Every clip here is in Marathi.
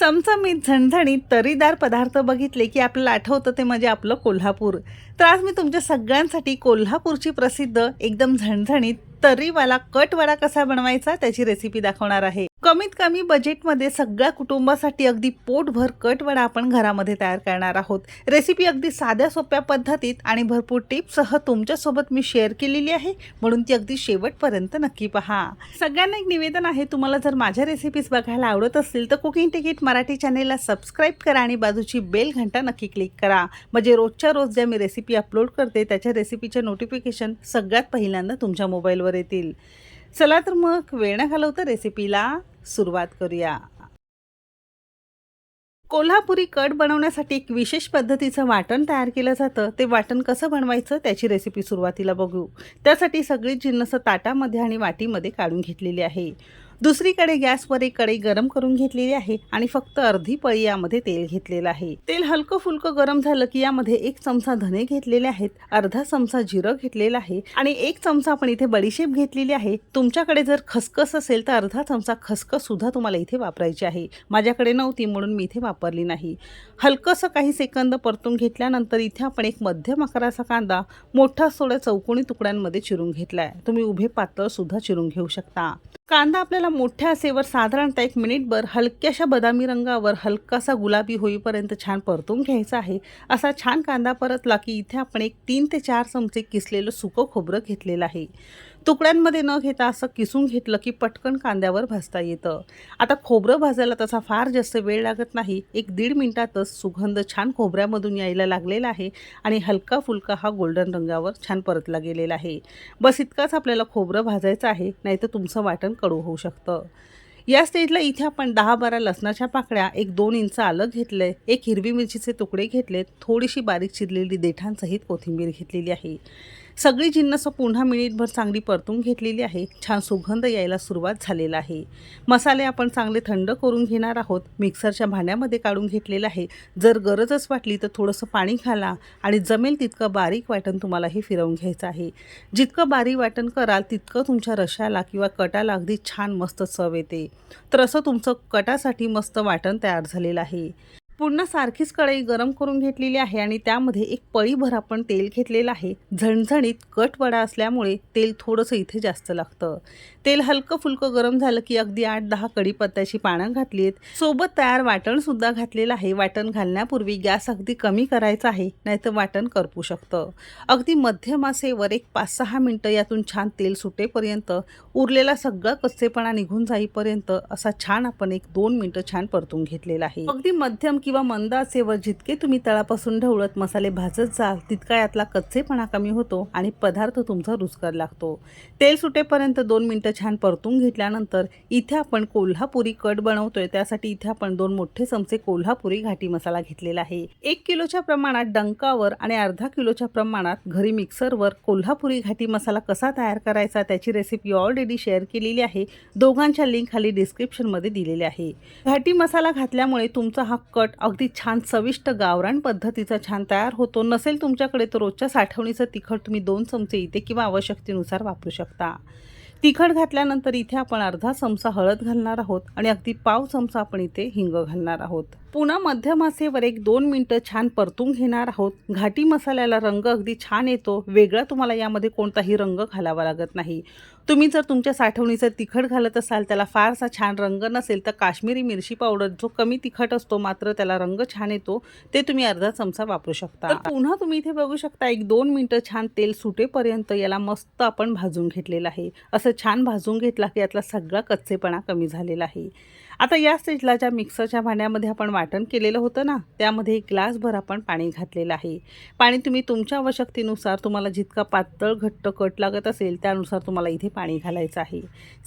चमचमीत झणझणीत तरीदार पदार्थ बघितले की आपल्याला आठवतं ते म्हणजे आपलं कोल्हापूर. तर आज मी तुमच्या सगळ्यांसाठी कोल्हापूरची प्रसिद्ध एकदम झणझणीत तरीवाला कटवडा कसा बनवायचा त्याची रेसिपी दाखवणार आहे. कमीत कमी बजेटमध्ये सगळ्या कुटुंबासाठी अगदी पोटभर कटवडा आपण घरामध्ये तयार करणार आहोत. रेसिपी अगदी साध्या सोप्या पद्धतीत आणि भरपूर टिप्ससह तुमच्यासोबत मी शेअर केलेली आहे. म्हणून ती अगदी शेवटपर्यंत नक्की पहा. सगळ्यांना एक निवेदन आहे तुम्हाला जर माझ्या रेसिपीज बघायला आवडत असतील तर कुकिंग तिकीट मराठी चॅनेलला सबस्क्राईब करा आणि बाजूची बेल घंटा नक्की क्लिक करा. म्हणजे रोजच्या रोज ज्या मी रेसिपी अपलोड करते त्याच्या रेसिपीचे नोटिफिकेशन सगळ्यात पहिल्यांदा तुमच्या मोबाईलवर येतील. चला तर मग वेळ न रेसिपीला सुरुवात करूया. कोल्हापुरी कट बनवण्यासाठी एक विशेष पद्धतीचं वाटण तयार केलं जातं. ते वाटण कसं बनवायचं त्याची रेसिपी सुरुवातीला बघू. त्यासाठी सगळी जिन्नस ताटामध्ये आणि वाटीमध्ये काढून घेतलेली आहे. दुसरीकडे गॅसवर एक कढई गरम करून घेतलेली आहे आणि फक्त अर्धी पळी यामध्ये तेल घेतलेलं आहे. तेल हलकं फुलकं गरम झालं की यामध्ये एक चमचा धने घेतलेले आहेत अर्धा चमचा जिरं घेतलेला आहे आणि एक चमचा आपण इथे बडीशेप घेतलेली आहे. तुमच्याकडे जर खसखस असेल तर अर्धा चमचा खसखस सुद्धा तुम्हाला इथे वापरायची आहे. माझ्याकडे नव्हती म्हणून मी इथे वापरली नाही. हलकंसं काही सेकंद परतून घेतल्यानंतर इथे आपण एक मध्यम आकाराचा कांदा मोठा थोड्या चौकोनी तुकड्यांमध्ये चिरून घेतला आहे तुम्ही उभे पातळ सुद्धा चिरून घेऊ शकता. कांदा आपल्याला मोठ्या असेवर साधारणतः एक मिनिटभर हलक्याशा बदामी रंगावर हलकासा गुलाबी होईपर्यंत छान परतून घ्यायचा आहे. असा छान कांदा परतला की इथे आपण एक तीन ते चार चमचे किसलेलं सुकं खोबरं घेतलेलं आहे. तुकड्यांमध्ये न घेता असं किसून घेतलं की पटकन कांद्यावर भाजता येतं. आता खोबरं भाजायला तसा फार जास्त वेळ लागत नाही. एक दीड मिनटातच सुगंध छान खोबऱ्यामधून यायला लागलेला आहे आणि हलका फुलका हा गोल्डन रंगावर छान परतला गेलेला आहे. बस इतकाच आपल्याला खोबरं भाजायचं आहे नाहीतर तुमचं वाटण कडू होऊ शकतं. या स्टेजला इथे आपण दहा बारा लसणाच्या पाकळ्या एक दोन इंच आलं घेतलं आहे एक हिरवी मिरचीचे तुकडे घेतले थोडीशी बारीक चिरलेली देठांसहित कोथिंबीर घेतलेली आहे. सगळी जिन्नस पुन्हा मिनिटभर चांगली परतून घेतलेली आहे. छान सुगंध यायला सुरुवात झालेला आहे. मसाले आपण चांगले थंड करून घेणार आहोत. मिक्सरच्या भांड्यामध्ये काढून घेतलेलं आहे. जर गरजच वाटली तर थोडंसं पाणी घाला आणि जमेल तितकं बारीक वाटण तुम्हाला हे फिरवून घ्यायचं आहे. जितकं बारीक वाटण कराल तितकं तुमच्या रशाला किंवा कटाला अगदी छान मस्त चव येते. तर असं तुमचं कटासाठी मस्त वाटण तयार झालेलं आहे. पुन्हा सारखीच कढई गरम करून घेतलेली आहे आणि त्यामध्ये एक पळीभर आपण तेल घेतलेलं आहे. झणझणीत कट वडा असल्यामुळे तेल थोडंसं इथे जास्त लागतं. तेल हलकं फुलकं गरम झालं की अगदी आठ दहा कढीपत्त्याची पानं घातली आहेत. सोबत तयार वाटण सुद्धा घातलेलं आहे. वाटण घालण्यापूर्वी गॅस अगदी कमी करायचा आहे नाहीतर वाटण करपू शकतं. अगदी मध्यम आसेवर एक पाच सहा मिनटं यातून छान तेल सुटेपर्यंत उरलेला सगळा कच्चेपणा निघून जाईपर्यंत असा छान आपण एक दोन मिनटं छान परतून घेतलेला आहे. अगदी मध्यम किंवा मंद आचेवर जितके तुम्ही तळापासून ढवळत मसाले भाजत जाल तितका यातला कच्चेपणा कमी होतो आणि पदार्थ तुमचा रुचकर लागतो. तेल सुटेपर्यंत दोन मिनटं छान परतून घेतल्यानंतर इथे आपण कोल्हापुरी कट बनवतोय. त्यासाठी इथे आपण दोन मोठे चमचे कोल्हापुरी घाटी मसाला घेतलेला आहे. एक किलोच्या प्रमाणात डंकावर आणि अर्धा किलोच्या प्रमाणात घरी मिक्सरवर कोल्हापुरी घाटी मसाला कसा तयार करायचा त्याची रेसिपी ऑलरेडी शेअर केलेली आहे. दोघांच्या लिंक खाली डिस्क्रिप्शनमध्ये दिलेली आहे. घाटी मसाला घातल्यामुळे तुमचा हा कट अगदी छान चविष्ट गावरान पद्धतीचा छान तयार होतो. नसेल तुमच्याकडे तर रोजच्या साठवणीचं तिखट तुम्ही दोन चमचे इथे किंवा आवश्यकतेनुसार वापरू शकता. तिखट घातल्यानंतर इथे आपण अर्धा चमचा हळद घालणार आहोत आणि अगदी पाव चमचा आपण इथे हिंग घालणार आहोत. पुन्हा मध्यम आसेवर एक दोन मिनटं छान परतून घेणार आहोत. घाटी मसाल्याला रंग अगदी छान येतो. वेगळा तुम्हाला यामध्ये कोणताही रंग घालावा लागत नाही. तुम्ही जर तुमच्या साठवणीचं तिखट घालत असाल त्याला फारसा छान रंग नसेल तर काश्मीरी मिरची पावडर जो कमी तिखट असतो मात्र त्याला रंग छान येतो ते तुम्ही अर्धा चमचा वापरू शकता. पुन्हा तुम्ही इथे बघू शकता एक दोन मिनटं छान तेल सुटेपर्यंत याला मस्त आपण भाजून घेतलेलं आहे. असं छान भाजून घेतला की यातला सगळा कच्चेपणा कमी झालेला आहे. आता या स्टेजला ज्या मिक्सरच्या भांड्यामध्ये आपण वाटण केलेलं होतं ना त्यामध्ये एक ग्लासभर आपण पाणी घातलेलं आहे. पाणी तुम्ही तुमच्या आवश्यकतेनुसार तुम्हाला जितका पातळ घट्ट कट लागत असेल त्यानुसार तुम्हाला इथे पाणी घालायचं आहे.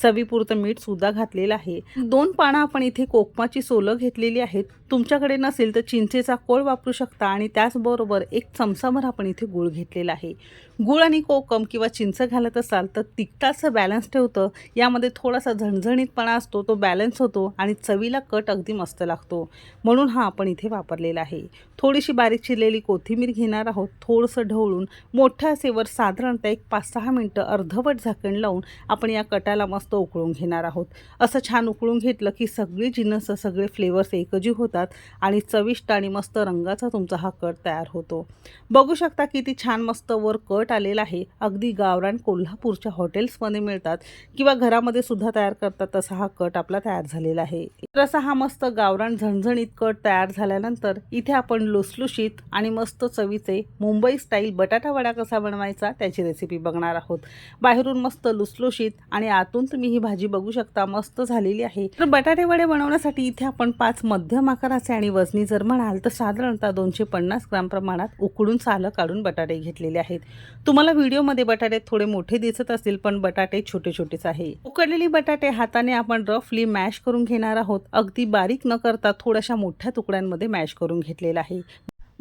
चवीपुरतं मीठसुद्धा घातलेलं आहे. दोन पानं आपण इथे कोकमाची सोलं घेतलेली आहेत. तुमच्याकडे नसेल तर चिंचेचा कोळ वापरू शकता आणि त्याचबरोबर एक चमचाभर आपण इथे गूळ घेतलेला आहे. गूळ आणि कोकम किंवा चिंच घालत असाल तर तिखटाचं बॅलन्स ठेवतं. यामध्ये थोडासा झणझणीतपणा असतो तो बॅलन्स होतो आणि चवीला कट अगदी मस्त लागतो. म्हणून हा आपण इथे वापरलेला आहे. थोडीशी बारीक चिरलेली कोथिंबीर घेणार आहोत. थोडंसं ढवळून मोठ्या सेवर साधारणतः एक पाच सहा मिनटं अर्धवट झाकण लावून आपण या कटाला मस्त उकळून घेणार आहोत. असं छान उकळून घेतलं की सगळी जिनस सगळे फ्लेवर्स एकजीव होतात आणि चविष्ट आणि मस्त रंगाचा तुमचा हा कट तयार होतो. बघू शकता किती छान मस्त वर कट आलेला आहे. अगदी गावरान कोल्हापूरच्या हॉटेल्समध्ये मिळतात किंवा घरामध्ये सुद्धा तयार करतात तसा हा कट आपला तयार झालेला आहे. तर असा हा मस्त गावरान झणझणीत कट तयार झाल्यानंतर इथे आपण लुसलुशीत आणि मस्त चवीचे मुंबई स्टाईल बटाटा वडा कसा बनवायचा त्याची रेसिपी बघणार आहोत. बाहेरून मस्त लुसलुशीत आणि आतून तुम्ही ही भाजी बघू शकता मस्त झालेली आहे. तर बटाटे वडे बनवण्यासाठी इथे आपण पाच मध्यम आकाराचे आणि वजनी जर म्हणाल तर साधारणतः दोनशे पन्नास ग्राम प्रमाणात उकडून सालं काढून बटाटे घेतलेले आहेत. तुम्हाला व्हिडिओमध्ये बटाटे थोडे मोठे दिसत असतील पण बटाटे छोटे छोटेच आहे. उकडलेली बटाटे हाताने आपण रफली मॅश करून घेणार आहोत. अगदी बारीक न करता थोड्याशा मोठ्या तुकड्यांमध्ये मॅश करून घेतलेला आहे.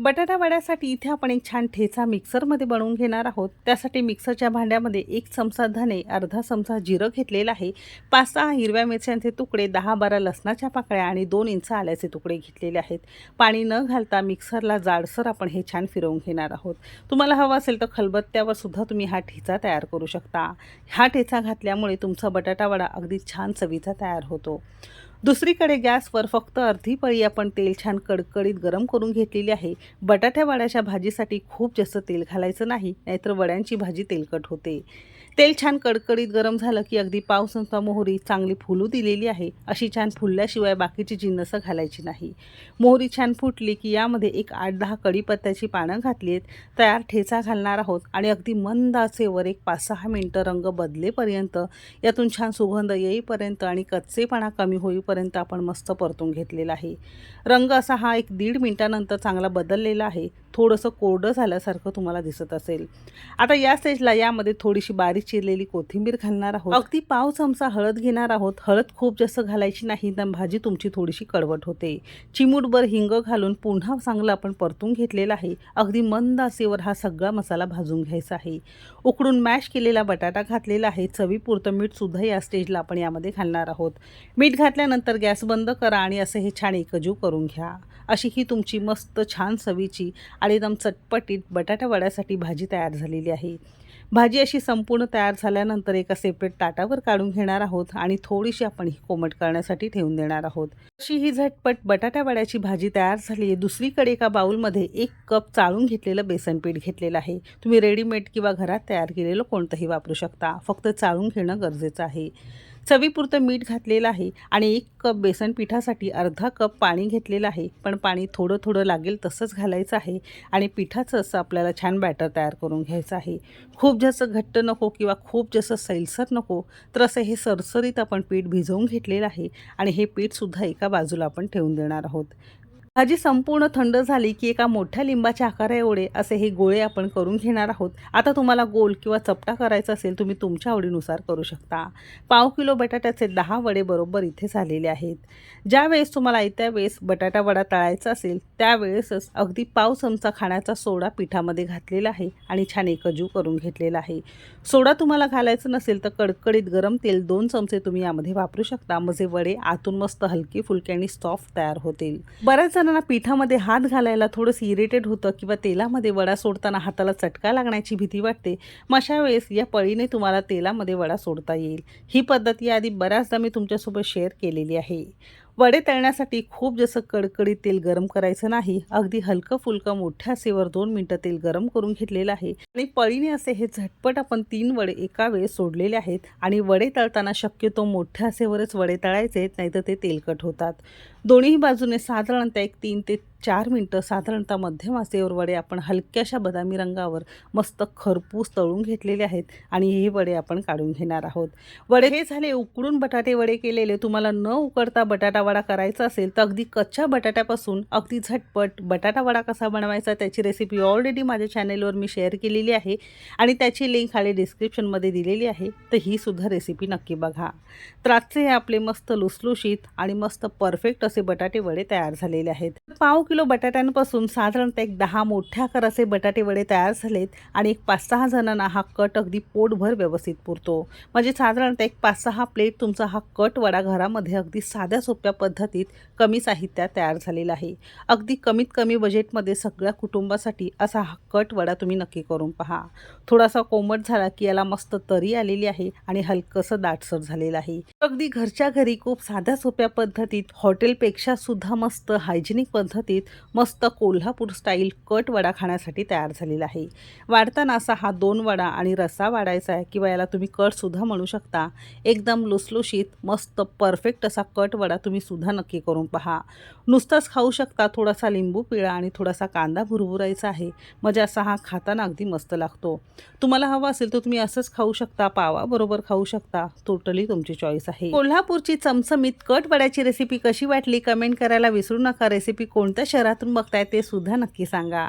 बटाटा वड्यासाठी इथे आपण एक छान ठेचा मिक्सरमध्ये बनवून घेणार आहोत. त्यासाठी मिक्सरच्या भांड्यामध्ये एक चमचा धने अर्धा चमचा जिरं घेतलेलं आहे. पाच सहा हिरव्या मिरच्यांचे तुकडे दहा बारा लसणाच्या पाकळ्या आणि दोन इंच आल्याचे तुकडे घेतलेले आहेत. पाणी न घालता मिक्सरला जाडसर आपण हे छान फिरवून घेणार आहोत. तुम्हाला हवं असेल तर खलबत्त्यावर सुद्धा तुम्ही हा ठेचा तयार करू शकता. हा ठेचा घातल्यामुळे तुमचा बटाटा वडा अगदी छान चवीचा तयार होतो. दुसरीकडे गॅसवर फक्त अर्धी पळी आपण तेल छान कडकडीत गरम करून घेतलेली आहे. बटाट्या वड्याच्या भाजीसाठी खूप जास्त तेल घालायचं नाही नाहीतर वड्यांची भाजी तेलकट होते. तेल छान कडकडीत गरम झालं की अगदी पाव संस्था मोहरी चांगली फुलू दिलेली आहे. अशी छान फुलल्याशिवाय बाकीची जिन्नसं घालायची नाही. मोहरी छान फुटली की यामध्ये एक आठ दहा कढीपत्त्याची पानं घातली आहेत. तयार ठेचा घालणार आहोत आणि अगदी मंद आचेवर एक पाच सहा मिनटं रंग बदलेपर्यंत यातून छान सुगंध येईपर्यंत आणि कच्चेपणा कमी होईपर्यंत आपण मस्त परतून घेतलेला आहे. रंग असा हा एक दीड मिनटानंतर चांगला बदललेला आहे. थोडंसं कोरडं झाल्यासारखं तुम्हाला दिसत असेल. आता या स्टेजला यामध्ये थोडीशी बारीक चिरलेली कोथिंबीर घालणार आहोत. अगदी पाव चमचा हळद घेणार आहोत. हळद खूप जास्त घालायची नाही तर भाजी तुमची थोडीशी कडवट होते. चिमूटभर हिंग घालून पुन्हा चांगलं आपण परतून घेतलेलं आहे. अगदी मंद आचेवर हा सगळा मसाला भाजून घ्यायचा आहे. उकडून मॅश केलेला बटाटा घातलेला आहे. चवीपुरतं मीठसुद्धा या स्टेजला आपण यामध्ये घालणार आहोत. मीठ घातल्यानंतर गॅस बंद करा आणि असं हे छान एकजीव करून घ्या. अशी ही तुमची मस्त छान चवीची आणि एकदम चटपटीत बटाटा वड्यासाठी भाजी तयार झालेली आहे. भाजी अशी संपूर्ण तयार झाल्यानंतर एका सेपरेट ताटावर काढून घेणार आहोत आणि थोडीशी आपण ही कोमट करण्यासाठी ठेवून देणार आहोत. अशी ही झटपट बटाटा वड्याची भाजी तयार झाली आहे. दुसरीकडे एका बाऊलमध्ये एक कप चाळून घेतलेलं बेसन पीठ घेतलेलं आहे. तुम्ही रेडीमेड किंवा घरात तयार केलेलं कोणतंही वापरू शकता. फक्त चाळून घेणं गरजेचं आहे. चवीपुरतं मीठ घातलेलं आहे आणि एक कप बेसन पिठासाठी अर्धा कप पाणी घेतलेलं आहे. पण पाणी थोडं थोडं लागेल तसंच घालायचं आहे आणि पिठाचं असं आपल्याला छान बॅटर तयार करून घ्यायचं आहे. खूप जास्त घट्ट नको किंवा खूप जास्त सैलसर नको तर असं हे सरसरीत आपण पीठ भिजवून घेतलेलं आहे आणि हे पीठसुद्धा एका बाजूला आपण ठेवून देणार आहोत. भाजी संपूर्ण थंड झाली की एका मोठ्या लिंबाच्या आकारा एवढे असे हे गोळे आपण करून घेणार आहोत. आता तुम्हाला गोल किंवा चपटा करायचा असेल तुम्ही तुमच्या आवडीनुसार करू शकता. पाव किलो बटाट्याचे दहा वडे बरोबर इथे झालेले आहेत. ज्यावेळेस तुम्हाला येत्या वेळेस बटाटा वडा तळायचा असेल त्यावेळेसच अगदी पाव चमचा खाण्याचा सोडा पिठामध्ये घातलेला आहे आणि छान एकजीव करून घेतलेला आहे. सोडा तुम्हाला घालायचं नसेल तर कडकडीत गरम तेल दोन चमचे तुम्ही यामध्ये वापरू शकता. म्हणजे वडे आतून मस्त हलके फुलके आणि सॉफ्ट तयार होतील. बऱ्याच जणांना पिठामध्ये हात घालायला थोडंसं इरिटेट होतं किंवा तेलामध्ये वडा सोडताना हाताला चटका लागण्याची भीती वाटते मग अशा वेळेस या पळीने तुम्हाला तेलामध्ये वडा सोडता येईल. ही पद्धत याआधी बऱ्याचदा मी तुमच्यासोबत शेअर केलेली आहे. वडे तळण्यासाठी खूप जसं कडकडीत तेल गरम करायचं नाही अगदी हलकं फुलकं मोठ्या सेवर दोन मिनटं तेल गरम करून घेतलेलं आहे. आणि पळीने असे हे झटपट आपण तीन वडे एका वेळेस सोडलेले आहेत आणि वडे तळताना शक्यतो मोठ्या सेवरच वडे तळायचे नाहीतर ते तेलकट होतात. दोन्ही बाजूने साधारणतः एक तीन ते चार मिनटं साधारणतः मध्यम आचेवर वडे आपण हलक्याशा बदामी रंगावर मस्त खरपूस तळून घेतलेले आहेत आणि हे वडे आपण काढून घेणार आहोत. वडे हे झाले उकडून बटाटे वडे केलेले. तुम्हाला न उकडता बटाटा वडा करायचा असेल तर अगदी कच्च्या बटाट्यापासून अगदी झटपट बटाटा वडा कसा बनवायचा त्याची रेसिपी ऑलरेडी माझ्या चॅनेलवर मी शेअर केलेली आहे आणि त्याची लिंक खाली डिस्क्रिप्शनमध्ये दिलेली आहे. तर ही सुद्धा रेसिपी नक्की बघा. तर आजचे हे आपले मस्त लुसलुशीत आणि मस्त परफेक्ट असे बटाटे वडे तयार झालेले आहेत. पाव किलो बटाट्यांपासून साधारणतः एक दहा मोठ्या आकाराचे बटाटे वडे तयार झालेत आणि एक पाच सहा जणांना हा कट अगदी पोटभर व्यवस्थित पुरतो. म्हणजे साधारणतः एक पाच सहा प्लेट तुमचा हा कट वडा घरामध्ये अगदी साध्या सोप्या पद्धतीत कमी साहित्यात तयार झालेला आहे. अगदी कमीत कमी बजेटमध्ये सगळ्या कुटुंबासाठी असा हा कट वडा तुम्ही नक्की करून पहा. थोडासा कोमट झाला की याला मस्त तरी आलेली आहे आणि हलकंसं दाटसर झालेलं आहे. अगदी घरच्या घरी खूप साध्या सोप्या पद्धतीत हॉटेलपेक्षा सुद्धा मस्त हायजेनिक पद्धतीत मस्त कोल्हापूर स्टाईल कट वडा खाण्यासाठी तयार झालेला आहे. वाढताना असा हा दोन वडा आणि रस्सा वाढायचा आहे किंवा याला तुम्ही कटसुद्धा म्हणू शकता. एकदम लुसलुशीत मस्त परफेक्ट असा कट वडा तुम्ही सुद्धा नक्की करून पहा. नुसताच खाऊ शकता थोडासा लिंबू पिळा आणि थोडासा कांदा भुरभुरायचा आहे. म्हणजे असा हा खाताना अगदी मस्त लागतो. तुम्हाला हवा असेल तर तुम्ही असंच खाऊ शकता पावाबरोबर खाऊ शकता. टोटली तुमची चॉईस आहे. कोल्हापूरची चमचमीत कट वड्याची रेसिपी कशी वाटली? कमेंट करायला विसरू नका. रेसिपी कोणत्या शहरातून बघताय ते सुद्धा नक्की सांगा.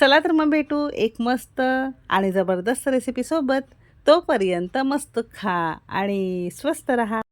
चला तर मग भेटू एक मस्त आणि जबरदस्त रेसिपीसोबत तोपर्यंत मस्त खा आणि स्वस्त रहा.